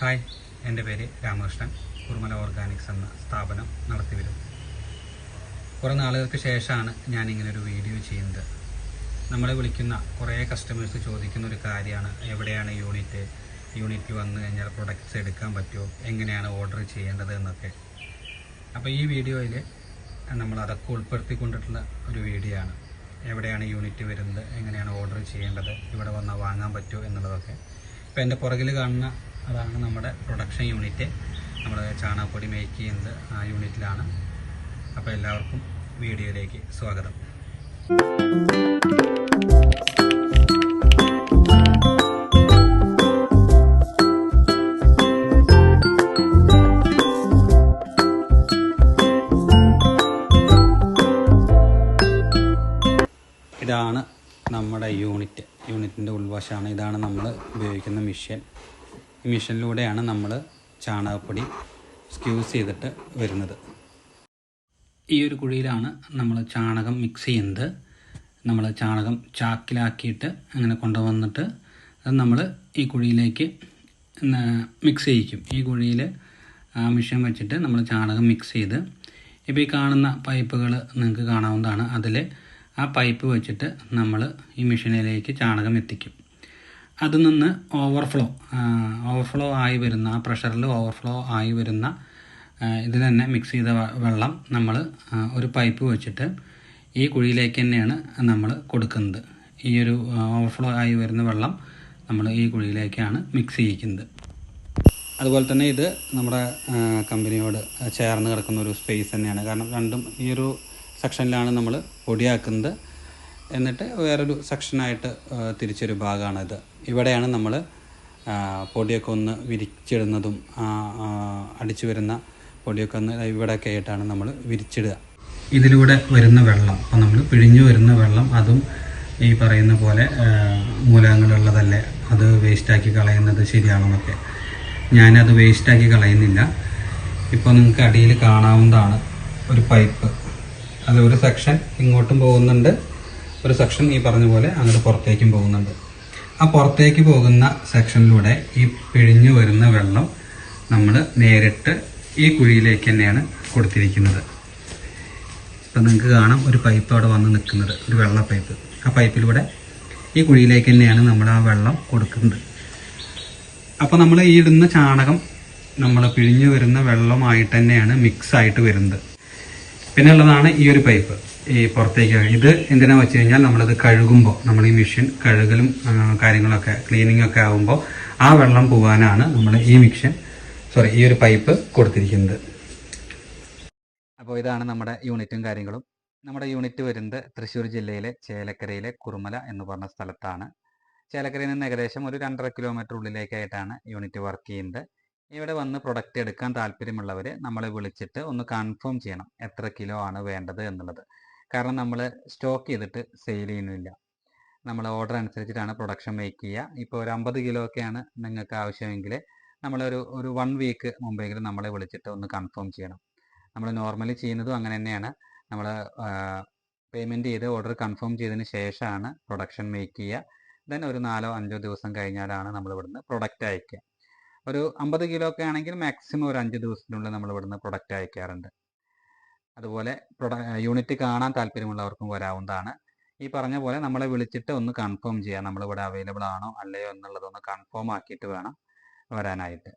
Hi എന്റെ പേര് Ramakrishnan. Kurumala Organics എന്ന സ്ഥാപനം നടത്തിവരുന്നു കുറേ നാളുകൾക്ക് ശേഷമാണ് ഞാൻ ഇങ്ങനെ ഒരു വീഡിയോ ചെയ്യുന്നത്. നമ്മളെ വിളിക്കുന്ന കുറേ കസ്റ്റമേഴ്സ് ചോദിക്കുന്ന ഒരു കാര്യമാണ് എവിടെയാണ് യൂണിറ്റ്? യൂണിറ്റ് വന്നു കഴിഞ്ഞാൽ പ്രൊഡക്ട്സ് എടുക്കാൻ പറ്റുമോ? എങ്ങനെയാണ് ഓർഡർ ചെയ്യേണ്ടത് എന്നൊക്കെ. അപ്പോൾ ഈ വീഡിയോയിൽ നമ്മൾ അതൊക്കെ ഉൾപ്പെടുത്തിക്കൊണ്ടിട്ടുള്ള ഒരു വീഡിയോ ആണ്. എവിടെയാണ് യൂണിറ്റ് വരുന്നത്? എങ്ങനെയാണ് ഓർഡർ ചെയ്യേണ്ടത്? ഇവിടെ വന്നാൽ വാങ്ങാൻ പറ്റുമോ എന്നുള്ളതൊക്കെ. ഇപ്പോൾ എന്റെ പുറകിൽ കാണുന്ന അതാണ് നമ്മുടെ പ്രൊഡക്ഷൻ യൂണിറ്റ് നമ്മൾ ചാണകപ്പൊടി മേക്ക് ചെയ്യുന്നത് ആ യൂണിറ്റിലാണ് അപ്പോൾ എല്ലാവർക്കും വീഡിയോയിലേക്ക് സ്വാഗതം. ഇതാണ് നമ്മുടെ യൂണിറ്റ് യൂണിറ്റിന്റെ ഉൾവശമാണ് ഇതാണ് നമ്മൾ ഉപയോഗിക്കുന്ന മിഷ്യൻ ഈ മിഷ്യനിലൂടെയാണ് നമ്മൾ ചാണകപ്പൊടി സ്ക്യൂസ് ചെയ്തിട്ട് വരുന്നത്. ഈ ഒരു കുഴിയിലാണ് നമ്മൾ ചാണകം മിക്സ് ചെയ്യുന്നത്. നമ്മൾ ചാണകം ചാക്കിലാക്കിയിട്ട് അങ്ങനെ കൊണ്ടുവന്നിട്ട് അത് നമ്മൾ ഈ കുഴിയിലേക്ക് മിക്സ് ചെയ്യിക്കും. ഈ കുഴിയിൽ ആ മെഷീൻ വെച്ചിട്ട് നമ്മൾ ചാണകം മിക്സ് ചെയ്ത് ഇപ്പോൾ ഈ കാണുന്ന പൈപ്പുകൾ നിങ്ങൾക്ക് കാണാവുന്നതാണ്. അതിൽ ആ പൈപ്പ് വെച്ചിട്ട് നമ്മൾ ഈ മെഷീനിലേക്ക് ചാണകം എത്തിക്കും. അതിൽ നിന്ന് ഓവർഫ്ലോ ഓവർഫ്ലോ ആയി വരുന്ന ആ പ്രഷറിൽ ഓവർഫ്ലോ ആയി വരുന്ന ഇതിൽ തന്നെ മിക്സ് ചെയ്ത വെള്ളം നമ്മൾ ഒരു പൈപ്പ് വെച്ചിട്ട് ഈ കുഴിയിലേക്ക് തന്നെയാണ് നമ്മൾ കൊടുക്കുന്നത്. ഈ ഒരു ഓവർഫ്ലോ ആയി വരുന്ന വെള്ളം നമ്മൾ ഈ കുഴിയിലേക്കാണ് മിക്സ് ചെയ്യിക്കുന്നത്. അതുപോലെ തന്നെ ഇത് നമ്മുടെ കമ്പനിയോട് ചേർന്ന് കിടക്കുന്ന ഒരു സ്പേസ് തന്നെയാണ്. കാരണം രണ്ടും ഈ ഒരു സെക്ഷനിലാണ് നമ്മൾ പൊടിയാക്കുന്നത്. എന്നിട്ട് വേറൊരു സെക്ഷനായിട്ട് തിരിച്ചൊരു ഭാഗമാണ് ഇത്. ഇവിടെയാണ് നമ്മൾ പൊടിയൊക്കെ ഒന്ന് വിരിച്ചിടുന്നതും അടിച്ചു വരുന്ന പൊടിയൊക്കെ ഒന്ന് ഇവിടെയൊക്കെ ആയിട്ടാണ് നമ്മൾ വിരിച്ചിടുക. ഇതിലൂടെ വരുന്ന വെള്ളം അപ്പം നമ്മൾ പിഴിഞ്ഞു വരുന്ന വെള്ളം അതും ഈ പറയുന്ന പോലെ മൂലകങ്ങളുള്ളതല്ലേ അത് വേസ്റ്റാക്കി കളയുന്നത് ശരിയാണെന്നൊക്കെ. ഞാനത് വേസ്റ്റാക്കി കളയുന്നില്ല. ഇപ്പോൾ നിങ്ങൾക്ക് അടിയിൽ കാണാവുന്നതാണ് ഒരു പൈപ്പ്. അത് ഒരു സെക്ഷൻ ഇങ്ങോട്ടും പോകുന്നുണ്ട്. ഒരു സെക്ഷൻ ഈ പറഞ്ഞ പോലെ അങ്ങോട്ട് പുറത്തേക്കും പോകുന്നുണ്ട്. ആ പുറത്തേക്ക് പോകുന്ന സെക്ഷനിലൂടെ ഈ പിഴിഞ്ഞു വരുന്ന വെള്ളം നമ്മൾ നേരിട്ട് ഈ കുഴിയിലേക്ക് തന്നെയാണ് കൊടുത്തിരിക്കുന്നത്. ഇപ്പം നിങ്ങൾക്ക് കാണാം ഒരു പൈപ്പ് അവിടെ വന്ന് നിൽക്കുന്നത് ഒരു വെള്ള പൈപ്പ് ആ പൈപ്പിലൂടെ ഈ കുഴിയിലേക്ക് തന്നെയാണ് നമ്മൾ ആ വെള്ളം കൊടുക്കുന്നത്. അപ്പോൾ നമ്മൾ ഈ ഇടുന്ന ചാണകം നമ്മൾ പിഴിഞ്ഞു വരുന്ന വെള്ളമായിട്ട് തന്നെയാണ് മിക്സ് ആയിട്ട് വരുന്നത്. പിന്നെ ഉള്ളതാണ് ഈ ഒരു പൈപ്പ് ഈ പുറത്തേക്ക് ഇത് എന്തിനാ വെച്ച് കഴിഞ്ഞാൽ നമ്മളത് കഴുകുമ്പോൾ നമ്മൾ ഈ മെഷീൻ കഴുകലും കാര്യങ്ങളൊക്കെ ക്ലീനിങ് ഒക്കെ ആകുമ്പോൾ ആ വെള്ളം പോകാനാണ് നമ്മൾ ഈ മിഷൻ സോറി ഈ ഒരു പൈപ്പ് കൊടുത്തിരിക്കുന്നത്. അപ്പോൾ ഇതാണ് നമ്മുടെ യൂണിറ്റും കാര്യങ്ങളും. നമ്മുടെ യൂണിറ്റ് വരുന്നത് തൃശ്ശൂർ ജില്ലയിലെ ചേലക്കരയിലെ കുറുമല എന്ന് പറഞ്ഞ സ്ഥലത്താണ്. ചേലക്കരയിൽ നിന്ന് ഏകദേശം ഒരു രണ്ടര കിലോമീറ്റർ ഉള്ളിലേക്കായിട്ടാണ് യൂണിറ്റ് വർക്ക് ചെയ്യുന്നത്. ഇവിടെ വന്ന് പ്രൊഡക്റ്റ് എടുക്കാൻ താല്പര്യമുള്ളവർ നമ്മളെ വിളിച്ചിട്ട് ഒന്ന് കൺഫേം ചെയ്യണം എത്ര കിലോ ആണ് വേണ്ടത് എന്നുള്ളത്. കാരണം നമ്മൾ സ്റ്റോക്ക് ചെയ്തിട്ട് സെയിൽ ചെയ്യുന്നില്ല. നമ്മൾ ഓർഡർ അനുസരിച്ചിട്ടാണ് പ്രൊഡക്ഷൻ മേക്ക് ചെയ്യുക. ഇപ്പോൾ ഒരു അമ്പത് കിലോ ഒക്കെയാണ് നിങ്ങൾക്ക് ആവശ്യമെങ്കിൽ നമ്മളൊരു ഒരു വൺ വീക്ക് മുമ്പെങ്കിലും നമ്മളെ വിളിച്ചിട്ട് ഒന്ന് കൺഫേം ചെയ്യണം. നമ്മൾ നോർമലി ചെയ്യുന്നതും അങ്ങനെ തന്നെയാണ്. നമ്മൾ പേയ്മെന്റ് ചെയ്ത് ഓർഡർ കൺഫേം ചെയ്തതിന് ശേഷമാണ് പ്രൊഡക്ഷൻ മേക്ക് ചെയ്യുക. ദെൻ ഒരു നാലോ അഞ്ചോ ദിവസം കഴിഞ്ഞാലാണ് നമ്മൾ ഇവിടുന്ന് പ്രൊഡക്റ്റ് അയക്കുക. ഒരു അമ്പത് കിലോ ഒക്കെ ആണെങ്കിൽ മാക്സിമം ഒരു അഞ്ച് ദിവസത്തിനുള്ളിൽ നമ്മൾ ഇവിടുന്ന് പ്രൊഡക്റ്റ് അയക്കാറുണ്ട്. അതുപോലെ പ്രൊഡ യൂണിറ്റ് കാണാൻ താല്പര്യമുള്ളവർക്കും വരാവുന്നതാണ്. ഈ പറഞ്ഞ പോലെ നമ്മളെ വിളിച്ചിട്ട് ഒന്ന് കൺഫേം ചെയ്യാം. നമ്മളിവിടെ അവൈലബിൾ ആണോ അല്ലയോ എന്നുള്ളതൊന്ന് കൺഫേം ആക്കിയിട്ട് വേണം വരാനായിട്ട്.